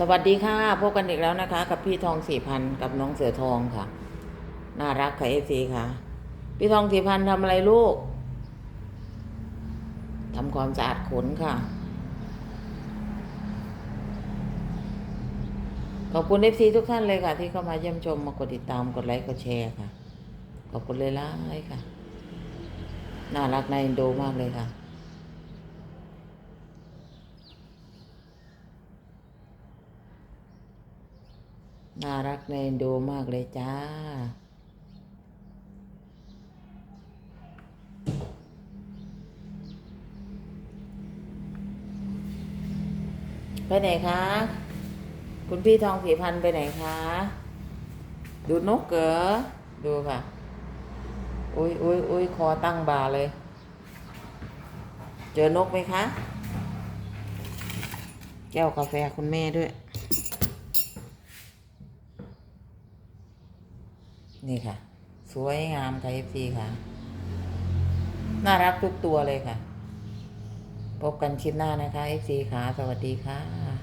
สวัสดีค่ะ พบกันอีกแล้วนะคะ กับพี่ทองสี่พันกับน้องเสือทองค่ะ น่ารักค่ะเอซีค่ะ พี่ทองสี่พันทำอะไรลูกทำความสะอาดขนค่ะ ขอบคุณเอฟซีทุกท่านเลยค่ะ ที่เข้ามาเยี่ยมชมมากดติดตามกดไลค์กดแชร์ค่ะ ขอบคุณเลยล่ะค่ะ น่ารักนาเอ็นโดมากเลยค่ะ น่ารักในดูมากเลยจ้า ไปไหนคะ คุณพี่ทองสีพันไปไหนคะ ดูนกเก๋อดูค่ะ อุ้ยอุ้ยอุ้ยคอตั้งบ่าเลย เจอนกไหมคะ แก้วกาแฟคุณแม่ด้วย นี่ค่ะ สวยงามค่ะเอฟซีค่ะ น่ารักทุกตัวเลยค่ะ พบกันคลิปหน้านะคะเอฟซีค่ะ สวัสดีค่ะ